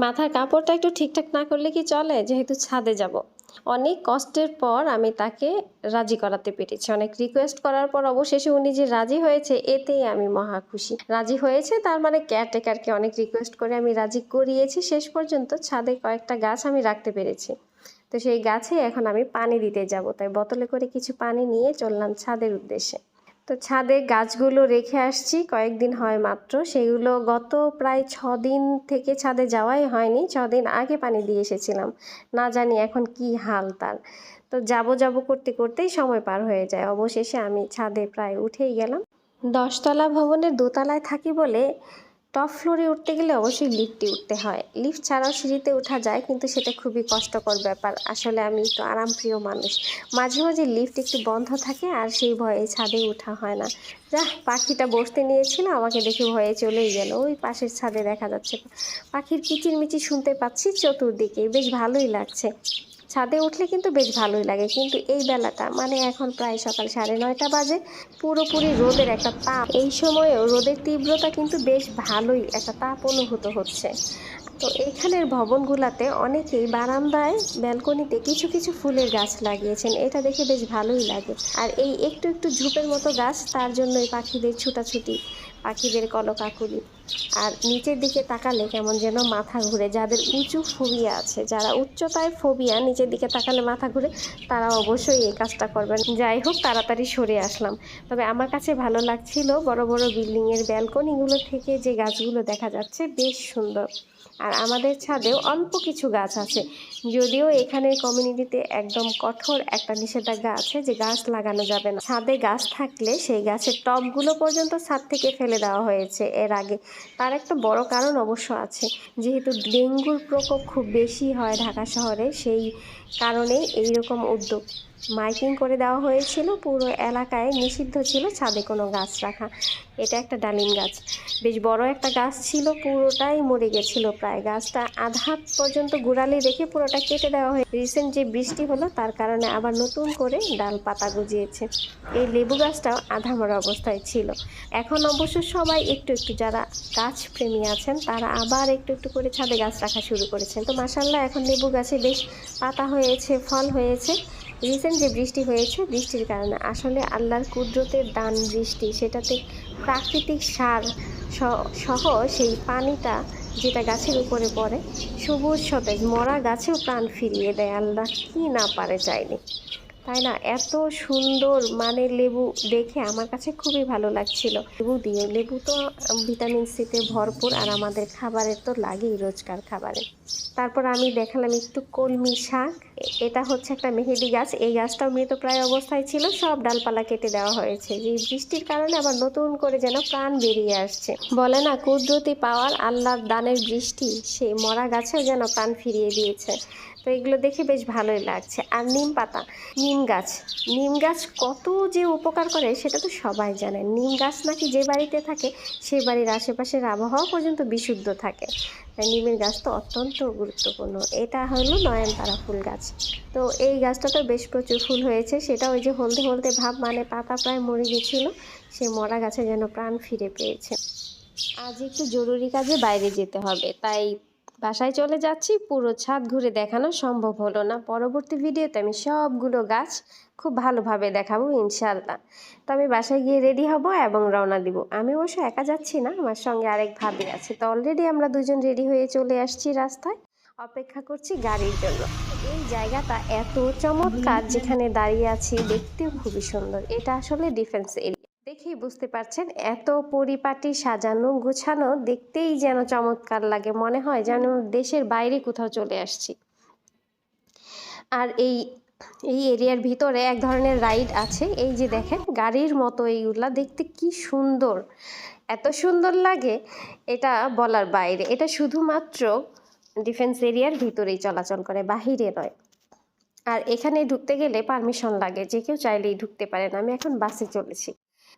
মাথার কাপড়টা একটু ঠিকঠাক না করলে কি চলে? যেহেতু ছাদে যাব। অনেক কষ্টের পর আমি তাকে রাজি করাতে পেরেছি। অনেক রিকোয়েস্ট করার পর অবশেষে উনি যে রাজি হয়েছে, এতেই আমি মহা খুশি। রাজি হয়েছে, তার মানে কেয়ারটেকারকে অনেক রিকোয়েস্ট করে আমি রাজি করিয়েছি। শেষ পর্যন্ত ছাদে কয়েকটা গাছ আমি রাখতে পেরেছি। তো সেই গাছে এখন আমি পানি দিতে যাব। তাই বোতলে করে কিছু পানি নিয়ে চললাম ছাদের উদ্দেশ্যে। তো ছাদে গাছগুলো রেখে আসছি, কয়েকদিন হয় মাত্র। সেগুলো গত প্রায় ছ দিন থেকে ছাদে যাওয়াই হয়নি ছ দিন আগে পানি দিয়ে এসেছিলাম। না জানি এখন কি হাল তার। তো যাব যাব করতে করতেই সময় পার হয়ে যায়। অবশেষে আমি ছাদে প্রায় উঠেই গেলাম। দশতলা ভবনের দোতলায় থাকি বলে টপ ফ্লোরে উঠতে গেলে অবশ্যই লিফটে উঠতে হয়। লিফট ছাড়াও সিঁড়িতে ওঠা যায়, কিন্তু সেটা খুবই কষ্টকর ব্যাপার। আসলে আমি একটু আরামপ্রিয় মানুষ। মাঝে মাঝে লিফট একটু বন্ধ থাকে আর সেই ভয়ে ছাদে ওঠা হয় না। যা পাখিটা বসতে নিয়েছিল, আমাকে দেখে ভয়ে চলেই গেল। ওই পাশের ছাদে দেখা যাচ্ছে পাখির কিচিরমিচির শুনতে পাচ্ছি, চতুর্দিকে। বেশ ভালোই লাগছে। ছাদে উঠলে কিন্তু বেশ ভালোই লাগে। কিন্তু এই বেলাটা মানে এখন প্রায় সকাল সাড়ে নয়টা বাজে, পুরোপুরি রোদের একটা তাপ। এই সময়েও রোদের তীব্রতা কিন্তু বেশ ভালোই একটা তাপ অনুভূত হচ্ছে। তো এইখানের ভবনগুলাতে অনেকেই বারান্দায় ব্যালকনিতে কিছু কিছু ফুলের গাছ লাগিয়েছেন। এটা দেখে বেশ ভালোই লাগে। আর এই একটু একটু ঝোপের মতো গাছ, তার জন্যই পাখিদের ছুটাছুটি পাখিদের কলকাকুলি। আর নিচের দিকে তাকালে কেমন যেন মাথা ঘুরে, যাদের উঁচু ফোবিয়া আছে, যারা উচ্চতায় ফোবিয়া, নিচের দিকে তাকালে মাথা ঘুরে, তারা অবশ্যই এই কাজটা করবেন। যাই হোক, তাড়াতাড়ি সরে আসলাম। তবে আমার কাছে ভালো লাগছিল বড় বড় বিল্ডিংয়ের ব্যালকনিগুলো থেকে যে গাছগুলো দেখা যাচ্ছে, বেশ সুন্দর। আর আমাদের ছাদেও অল্প কিছু গাছ আছে। যদিও এখানের কমিউনিটিতে একদম কঠোর একটা নিষেধাজ্ঞা আছে যে গাছ লাগানো যাবে না। ছাদে গাছ থাকলে সেই গাছের টবগুলো পর্যন্ত ছাদ থেকে ফেলে দেওয়া হয়েছে এর আগে। তার একটা বড় কারণ অবশ্য আছে, যেহেতু ডেঙ্গুর প্রকোপ খুব বেশি হয় ঢাকা শহরে, সেই কারণেই এইরকম উদ্যোগ। মাইকিং করে দেওয়া হয়েছিল, পুরো এলাকায় নিষিদ্ধ ছিল ছাদে কোনো গাছ রাখা। এটা একটা ডালিম গাছ। বেশ বড় একটা গাছ ছিল, পুরোটাই মরে গেছিল প্রায়। গাছটা আধা পর্যন্ত গোড়ালি রেখে পুরোটা কেটে দেওয়া হয়, রিসেন্ট যে বৃষ্টি হলো, তার কারণে আবার নতুন করে ডাল পাতা গজিয়েছে। এই লেবু গাছটাও আধা মরা অবস্থায় ছিল। এখন অবশ্য সবাই একটু একটু, যারা গাছ প্রেমী আছেন, তারা আবার একটু একটু করে ছাদে গাছ রাখা শুরু করেছেন। তো মাসাল্লাহ এখন লেবু গাছে বেশ পাতা হয়েছে, ফল হয়েছে। রিসেন্ট যে বৃষ্টি হয়েছে, বৃষ্টির কারণে আসলে আল্লাহর কুদরতের দান বৃষ্টি, সেটাতে প্রাকৃতিক সার সহ সেই পানিটা যেটা গাছের উপরে পড়ে, সবুজ সতেজ মরা গাছেও প্রাণ ফিরিয়ে দেয় আল্লাহ। কি না পারে চাইলে। তাই না? এত সুন্দর মানে লেবু দেখে আমার কাছে খুবই ভালো লাগছিল। লেবু দিয়ে, লেবু তো ভিটামিন সিতে ভরপুর আর আমাদের খাবারের তো লাগেই রোজকার খাবারে। তারপর আমি দেখালাম একটু কলমি শাক। এটা হচ্ছে একটা মেহেদি গাছ। এই গাছটাও মৃতপ্রায় অবস্থায় ছিল। সব ডালপালা কেটে দেওয়া হয়েছে। যে বৃষ্টির কারণে আবার নতুন করে যেন প্রাণ বেরিয়ে আসছে। বলে না, কুদরতি পাওয়ার, আল্লাহর দানের বৃষ্টি, সেই মরা গাছেও যেন প্রাণ ফিরিয়ে দিয়েছে। তো এগুলো দেখে বেশ ভালোই লাগছে। আর নিম পাতা, নিম গাছ। নিম গাছ কত যে উপকার করে সেটা তো সবাই জানে। নিম গাছ নাকি যে বাড়িতে থাকে সেই বাড়ির আশেপাশের আবহাওয়া পর্যন্ত বিশুদ্ধ থাকে। তাই নিমের গাছ তো অত্যন্ত গুরুত্বপূর্ণ। এটা হলো নয়নতারা ফুল গাছ। তো এই গাছটা তো বেশ প্রচুর ফুল হয়েছে। সেটা ওই যে হলদে হলদে ভাব মানে পাতা প্রায় মরে গেছিল, সে মরা গাছে যেন প্রাণ ফিরে পেয়েছে। আজ একটু জরুরি কাজে বাইরে যেতে হবে, তাই বাসায় চলে যাচ্ছি, পুরো ছাদ ঘুরে দেখানো সম্ভব হলো না। পরবর্তী ভিডিওতে আমি সবগুলো গাছ খুব ভালোভাবে দেখাবো ইনশাল্লাহ তো আমি বাসায় গিয়ে রেডি হব এবং রওনা দিব। আমি অবশ্য একা যাচ্ছি না, আমার সঙ্গে আরেক ভাবি আছে। তো অলরেডি আমরা দুজন রেডি হয়ে চলে আসছি রাস্তায়। অপেক্ষা করছি গাড়ির জন্য। এই জায়গাটা এত চমৎকার যেখানে দাঁড়িয়ে আছি, দেখতেও খুবই সুন্দর। এটা আসলে ডিফেন্স এরিয়া দেখেই বুঝতে পারছেন, এত পরিপাটি, সাজানো, গোছানো দেখতেই যেন চমৎকার লাগে। মনে হয় যেন দেশের বাইরে কোথাও চলে আসছি। আর এই এই এরিয়ার ভিতরে এক ধরনের রাইড আছে। এই যে দেখেন, গাড়ির মতো এইগুলা। দেখতে কি সুন্দর। এত সুন্দর লাগে, এটা বলার বাইরে। এটা শুধুমাত্র ডিফেন্স এরিয়ার ভিতরেই চলাচল করে, বাহিরে নয়। আর এখানে ঢুকতে গেলে পারমিশন লাগে। যে কেউ চাইলেই ঢুকতে পারে না। আমি এখন বাসে চলেছি।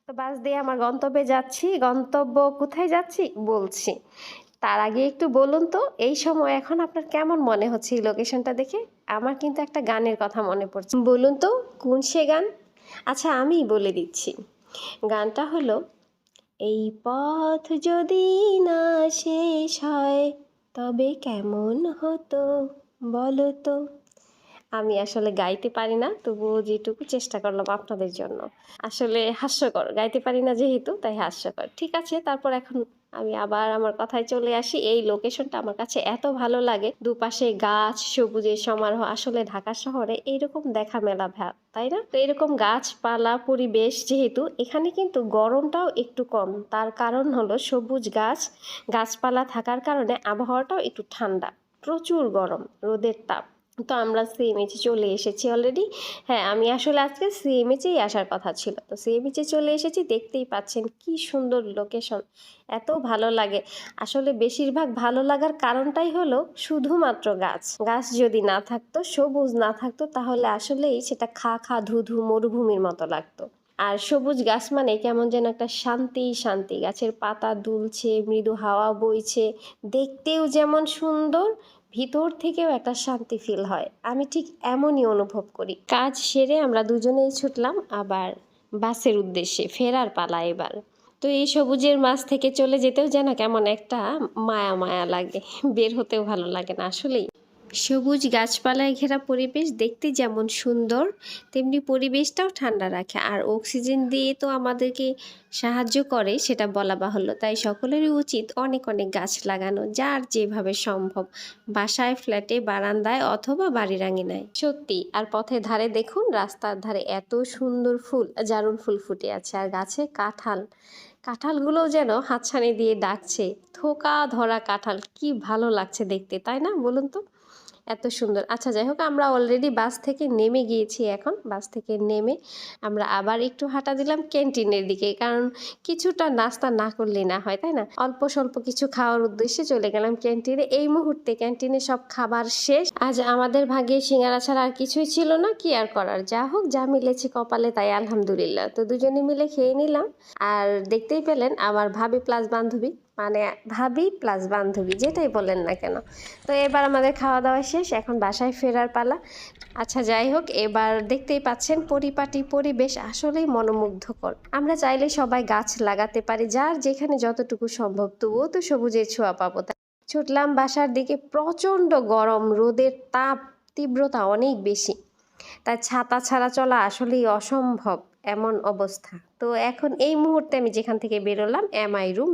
তো বাস দিয়ে আমার গন্তব্যে যাচ্ছি। গন্তব্য কোথায় যাচ্ছি? বলছি। তার আগে একটু বলুন তো, এই সময় এখন আপনার কেমন মনে হচ্ছে এই লোকেশনটা দেখে? আমার কিন্তু একটা গানের কথা মনে পড়ছে। বলুন তো, কোন সে গান? আচ্ছা আমি বলে দিচ্ছি। গানটা হলো, এই পথ যদি না শেষ হয়, তবে কেমন হতো বলো তো? আমি আসলে গাইতে পারি না, তবুও যেটুকু চেষ্টা করলাম আপনাদের জন্য। আসলে হাস্যকর, গাইতে পারি না যেহেতু, তাই হাস্যকর। ঠিক আছে, তারপর এখন আমি আবার আমার কথায় চলে আসি। এই লোকেশনটা আমার কাছে এত ভালো লাগে। দুপাশে গাছ, সবুজের সমারোহ, আসলে ঢাকা শহরে এইরকম দেখা মেলা ভা তাই না? তো এরকম গাছপালা, পরিবেশ যেহেতু, এখানে কিন্তু গরমটাও একটু কম। তার কারণ হলো সবুজ গাছ, গাছপালা থাকার কারণে আবহাওয়াটাও একটু ঠান্ডা। প্রচুর গরম, রোদের তাপ। তো আমরা সিএমএইচে চলে এসেছি অলরেডি হ্যাঁ আমি আসলে আজকে সিএমএইচেই আসার কথা ছিল। তো সিএমএইচে চলে এসেছি, দেখতেই পাচ্ছেন কি সুন্দর লোকেশন এত ভালো লাগে। আসলে বেশিরভাগ ভালো লাগার কারণটাই হলো শুধুমাত্র গাছ। গাছ যদি না থাকতো, সবুজ না থাকতো, তাহলে আসলেই সেটা খা খা ধু ধু মরুভূমির মতো লাগতো। আর সবুজ গাছ মানে কেমন যেন একটা শান্তি শান্তি। গাছের পাতা দুলছে, মৃদু হাওয়া বইছে, দেখতেও যেমন সুন্দর ভিতর থেকেও একটা শান্তি ফিল হয়। আমি ঠিক এমনই অনুভব করি। কাজ সেরে আমরা দুজনেই ছুটলাম আবার বাসের উদ্দেশ্যে, ফেরার পালা এবার। তো এই সবুজের মাছ থেকে চলে যেতেও যেন কেমন একটা মায়া মায়া লাগে। বের হতেও ভালো লাগে না, আসলেই। সবুজ গাছপালায় ঘেরা পরিবেশ দেখতে যেমন সুন্দর, তেমনি পরিবেশটাও ঠান্ডা রাখে। আর অক্সিজেন দিয়ে তো আমাদেরকে সাহায্য করে, সেটা বলা বাহুল্য। তাই সকলেরই উচিত অনেক অনেক গাছ লাগানো, যার যেভাবে সম্ভব। বাসায়, ফ্ল্যাটে, বারান্দায় অথবা বাড়ির আঙিনায়। সত্যি, আর পথের ধারে দেখুন, রাস্তার ধারে এত সুন্দর ফুল, জারুল ফুল ফুটে আছে। আর গাছে কাঁঠাল কাঁঠালগুলো যেন হাতছানি দিয়ে ডাকছে। থোকা ধরা কাঁঠাল, কি ভালো লাগছে দেখতে, তাই না? বলুন তো। এত সুন্দর। আচ্ছা যাই হোক, আমরা অলরেডি বাস থেকে নেমে গিয়েছি এখন। বাস থেকে নেমে আমরা আবার একটু হাঁটা দিলাম ক্যান্টিনের দিকে, কারণ কিছুটা নাস্তা না করলে না হয়, তাই না? অল্প স্বল্প কিছু খাওয়ার উদ্দেশ্যে চলে গেলাম ক্যান্টিনে। এই মুহূর্তে ক্যান্টিনে সব খাবার শেষ। আজ আমাদের ভাগে সিঙ্গারা ছাড়া আর কিছুই ছিল না, কি আর করার? যা হোক, যা মিলেছে কপালে তাই আলহামদুলিল্লাহ। তো দুজনে মিলে খেয়ে নিলাম। আর দেখতেই পেলেন আমার ভাবি প্লাস বান্ধবী। মানে ভাবি প্লাস বান্ধবী, যেটাই বলেন না কেন। তো এবার আমাদের খাওয়া দাওয়া শেষ, এখন বাসায় ফেরার পালা। আচ্ছা যাই হোক, এবার দেখতেই পাচ্ছেন পরিপাটি পরিবেশ আসলেই মনোমুগ্ধকর। আমরা চাইলে সবাই গাছ লাগাতে পারি, যার যেখানে যতটুকু সম্ভব, তবুও তো সবুজের ছোঁয়া পাবো। ছুটলাম বাসার দিকে, প্রচণ্ড গরম, রোদের তাপ, তীব্রতা অনেক বেশি। তাই ছাতা ছাড়া চলা আসলেই অসম্ভব, এমন অবস্থা। তো এখন এই মুহূর্তে আমি যেখান থেকে বেরোলাম এমআই রুম